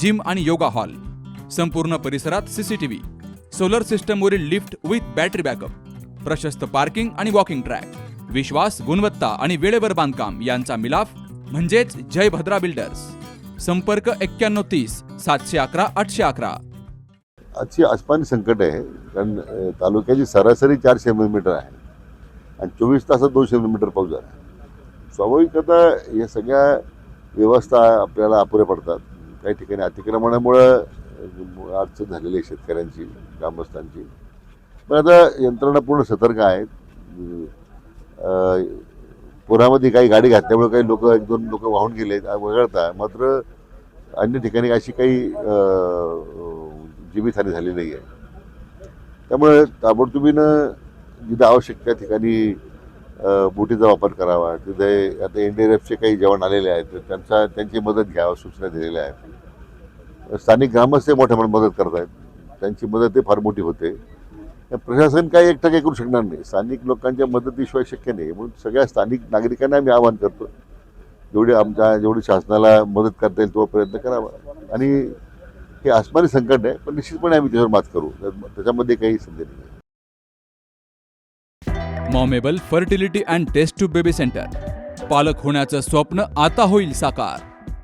Gym आणि yoga hall. संपूर्ण परिसरात सीसीटीव्ही सोलर सिस्टमवरील लिफ्ट विथ बॅटरी बॅकअप. प्रशस्त पार्किंग आणि वॉकिंग ट्रॅक. विश्वास गुणवत्ता आणि वेळेवर बांधकाम यांचा मिलाफ म्हणजेच जय भद्रा बिल्डर्स. संपर्क एक्क्याण्णव तीस सातशे अकरा आठशे अकरा. आजची आसपानी संकट आहे. कारण तालुक्याची सरासरी चारशे मिलीमीटर आहे. आणि चोवीस तासात दोनशे मिलीमीटर पाऊस झाला. स्वाभाविकता या सगळ्या व्यवस्था आपल्याला अपुऱ्या पडतात. काही ठिकाणी अतिक्रमणामुळं अडचण झालेली आहे शेतकऱ्यांची ग्रामस्थांची. पण आता यंत्रणा पूर्ण सतर्क आहेत. पुरामध्ये काही गाडी घातल्यामुळे काही लोक एक दोन लोक वाहून गेले वगळता. मात्र अन्य ठिकाणी अशी काही जीवितहानी झाली नाही आहे त्यामुळे ताबडतोबीनं जिथं आवश्यक त्या ठिकाणी बोटीचा वापर करावा. तिथे आता एन डी एफचे काही जवान आलेले आहेत. तर त्यांचा त्यांची मदत घ्यावा सूचना दिलेल्या आहेत. स्थानिक ग्रामस्थ मोठ्या प्रमाणात मदत करत आहेत त्यांची मदत ही फार मोठी होते. प्रशासन काही एकटं काही करू शकणार नाही. स्थानिक लोकांच्या मदतीशिवाय शक्य नाही. म्हणून सगळ्या स्थानिक नागरिकांना आम्ही आवाहन करतो. जेवढी आमच्या जेवढी शासनाला मदत करता येईल तो प्रयत्न करावा. आणि हे आसमानी संकट आहे पण निश्चितपणे आम्ही त्याच्यावर मात करू. त्याच्यामध्ये काही संधी नाही. मॉमेबल fertility and test tube baby centre. पालक होण्याचं स्वप्न आता होईल साकार.